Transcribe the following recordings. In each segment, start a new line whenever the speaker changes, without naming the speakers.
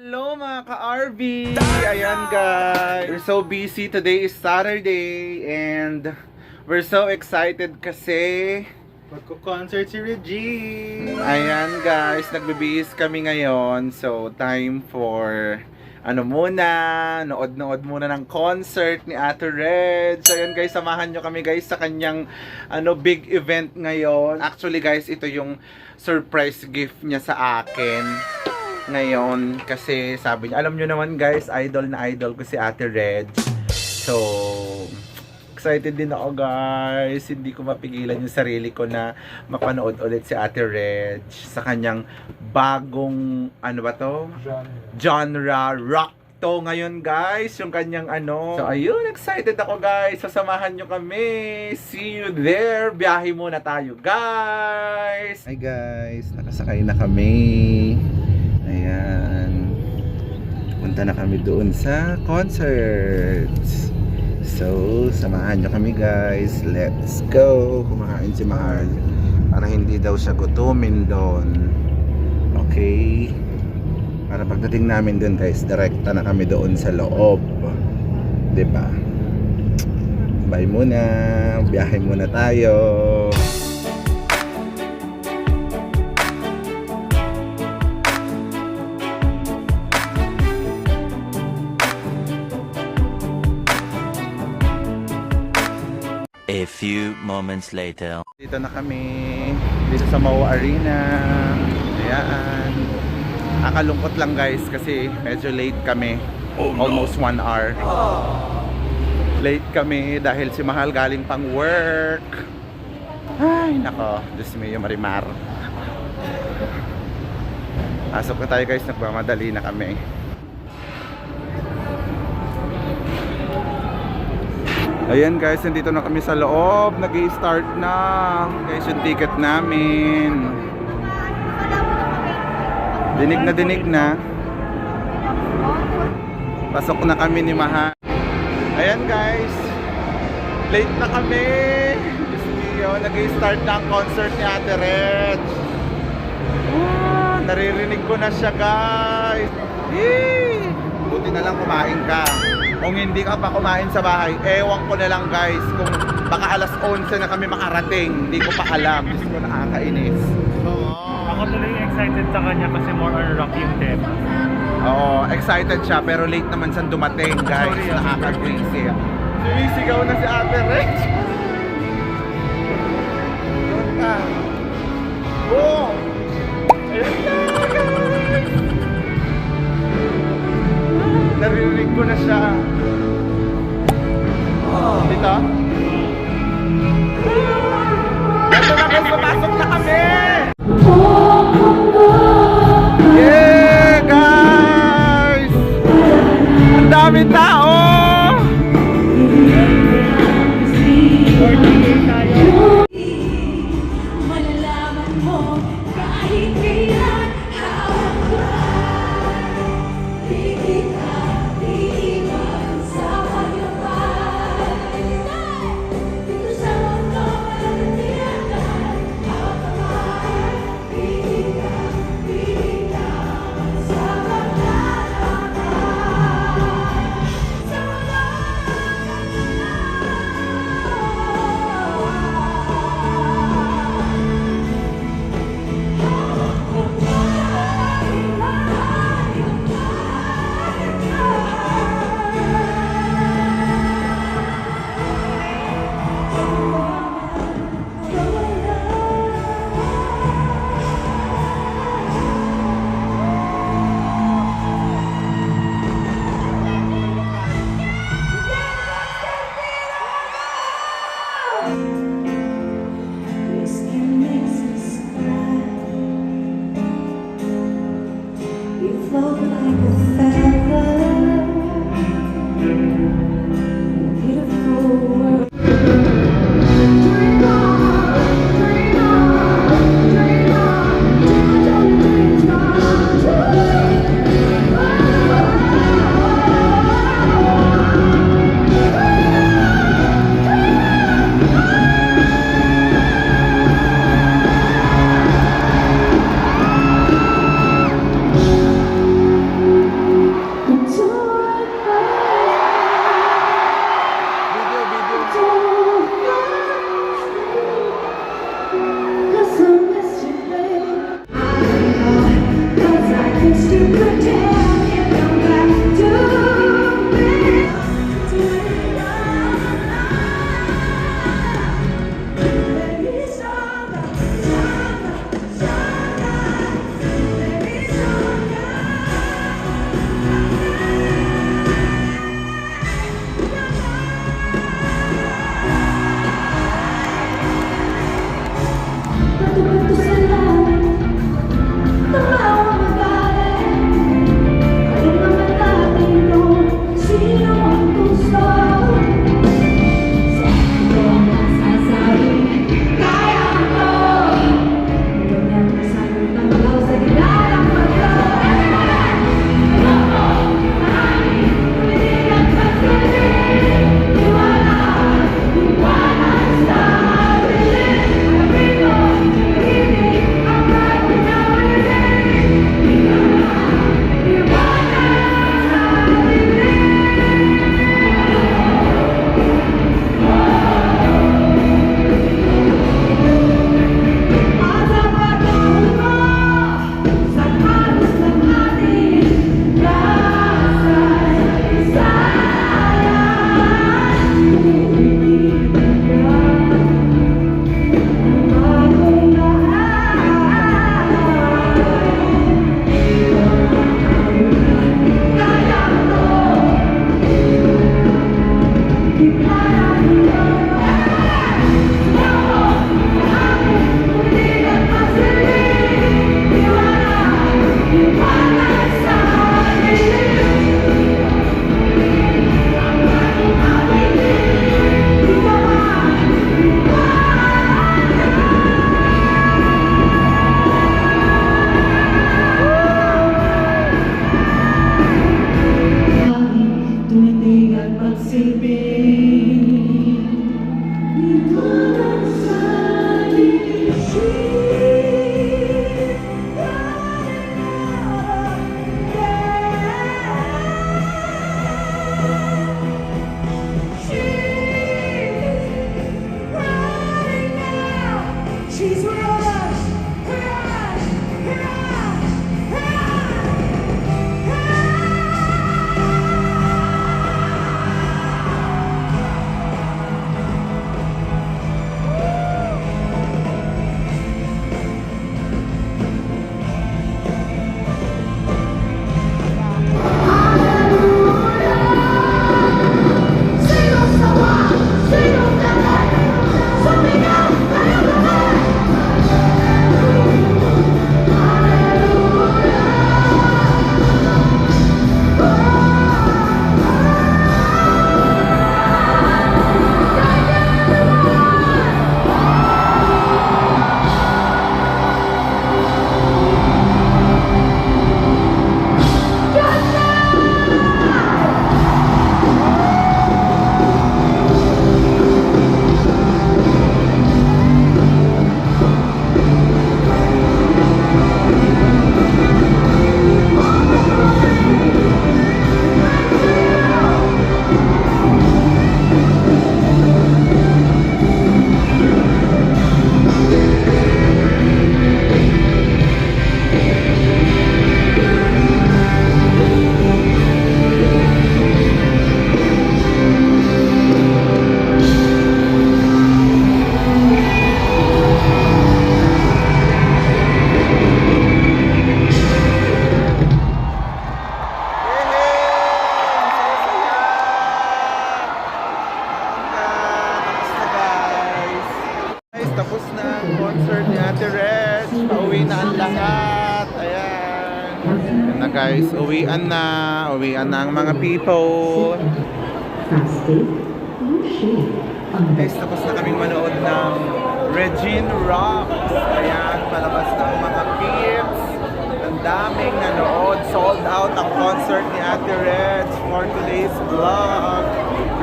Hello mga ka-RV! Ayan guys! We're so busy. Today is Saturday and we're so excited kasi
Magko-concert si Regine.
ayan guys, nagbibihis kami ngayon. So time for ano muna, nood-nood muna ng concert ni Ate Red. So ayan guys, samahan nyo kami guys sa kanyang ano big event ngayon. Actually guys, ito yung surprise gift niya sa akin ngayon kasi sabi niya, alam nyo naman guys, idol na idol ko si Ate Red. So, excited din ako guys. Hindi ko mapigilan yung sarili ko na mapanood ulit si Ate Reg sa kanyang bagong, ano ba to? Genre rock to ngayon guys. Yung kanyang ano. So ayun, excited ako guys. Sasamahan nyo kami. See you there. Biyahe muna tayo guys. Hi guys, nakasakay na kami. Ayan. Punta na kami doon sa concert. So, samahan nyo kami guys. Let's go. Kumakain si Mahal. Para hindi daw siya gutumin doon. Okay. Para pagdating namin doon guys, direkta na kami doon sa loob. ba? Bye muna. Biyahe muna tayo.
A few moments later.
Dito na kami dito sa Mau Arena. Ayan. Nakalungkot lang guys kasi medyo late kami. Almost one hour. Late kami dahil si Mahal galing pang work. Ay, nako. Diyos mo yung marimar. Pasok na tayo guys. Nagmamadali na kami. Ayan guys, nandito na kami sa loob. nag start na. Guys, yung ticket namin. Dinig na dinig na. Pasok na kami ni Maha. Ayan guys. Late na kami. Diyos mio, nag start na ang concert ni Ate Reg. Ah, naririnig ko na siya guys. Yee! Buti na lang kumain ka. Kung hindi ka pa kumain sa bahay, ewan ko na lang guys kung baka alas 11 na kami makarating. Hindi ko pa alam. Diyos ko nakakainis.
Ako tuloy excited sa kanya kasi more on rock yung tema.
Oo, excited siya pero late naman siyang dumating guys.
Sorry, ah.
Nakaka-crazy. Sumisigaw na si Ate Reg. Doon ka. Oh! Ayun na guys! Naririnig ko na siya. Dito? Ito na guys, papasok na kami!
Na ang
mga people. Guys, tapos na kaming manood ng Regine Rocks. Ayan, palabas na mga peeps. Ang daming nanood. Sold out ang concert ni Ate Red for today's vlog.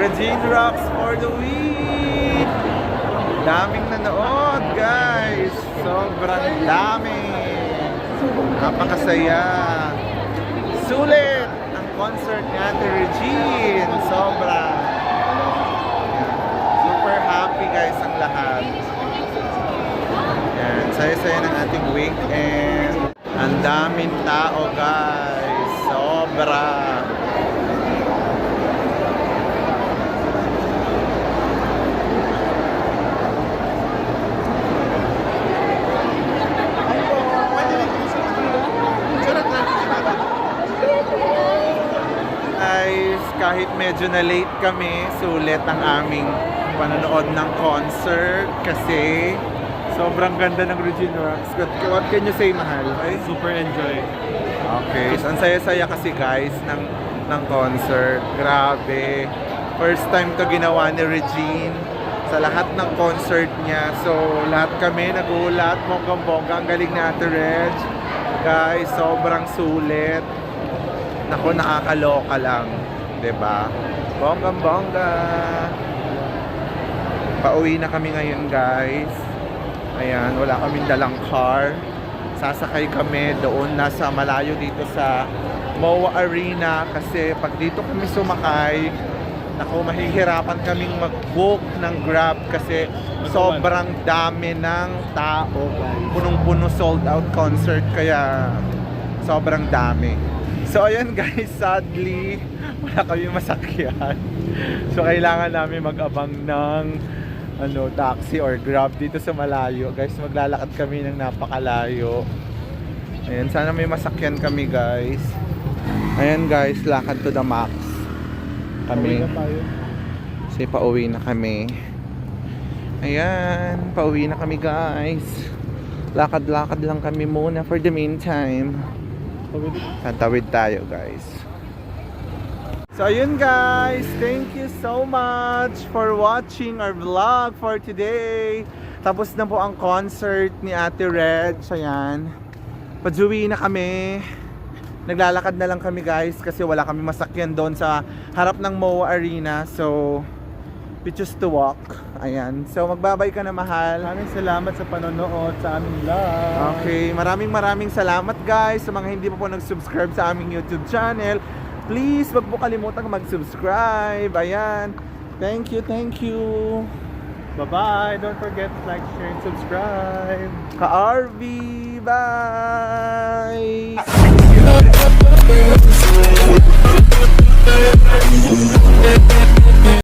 Regine Rocks for the week. Daming nanood, guys. Sobrang dami. Napakasaya. Sulit concert ni Ate Regine. Sobra. Super happy, guys, ang lahat. Yan. Saya-saya ng ating weekend. Ang daming tao guys. Sobra. Guys, kahit medyo na late kami, sulit ang aming panonood ng concert kasi sobrang ganda ng Regine Rocks. What, what can you say, mahal? Ay,
Super enjoy.
Okay, so ang saya-saya kasi guys ng ng concert. Grabe. First time to ginawa ni Regine sa lahat ng concert niya. So, lahat kami nagulat, bonggang-bongga. Ang galing ni Ate Reg. Guys, sobrang sulit. Nako, nakakaloka lang. 'Di ba? Bonggang-bongga. Pauwi na kami ngayon, guys. Ayan, wala kaming dalang car sasakay kami doon nasa malayo dito sa MOA Arena kasi pag dito kami sumakay Naku, mahihirapan kaming mag-book ng Grab kasi sobrang dami ng tao. Punong-puno sold out concert kaya sobrang dami. So ayan guys, sadly wala kami masakyan. So kailangan namin mag-abang ng ano, taxi or grab dito sa malayo. Guys, maglalakad kami ng napakalayo. Ayan, sana may masakyan kami guys. Ayan guys, lakad to the max. Kami. Kasi pauwi na kami. Ayan, pauwi na kami guys. Lakad-lakad lang kami muna for the meantime. Tatawid tayo guys. So ayun guys, thank you so much for watching our vlog for today. Tapos na po ang concert ni Ate Red. Ayan. Pajuwi na kami. Naglalakad na lang kami guys kasi wala kami masakyan doon sa harap ng MOA Arena. So, we choose to walk. Ayan. So, magbabay ka na mahal.
Maraming salamat sa panonood sa aming vlog.
Okay, maraming maraming salamat guys sa mga hindi pa po nag-subscribe sa aming YouTube channel. Please, wag po kalimutang mag-subscribe. Ayan. Thank you, thank you.
Bye-bye. Don't forget to like, share, and subscribe.
Ka-RV, bye!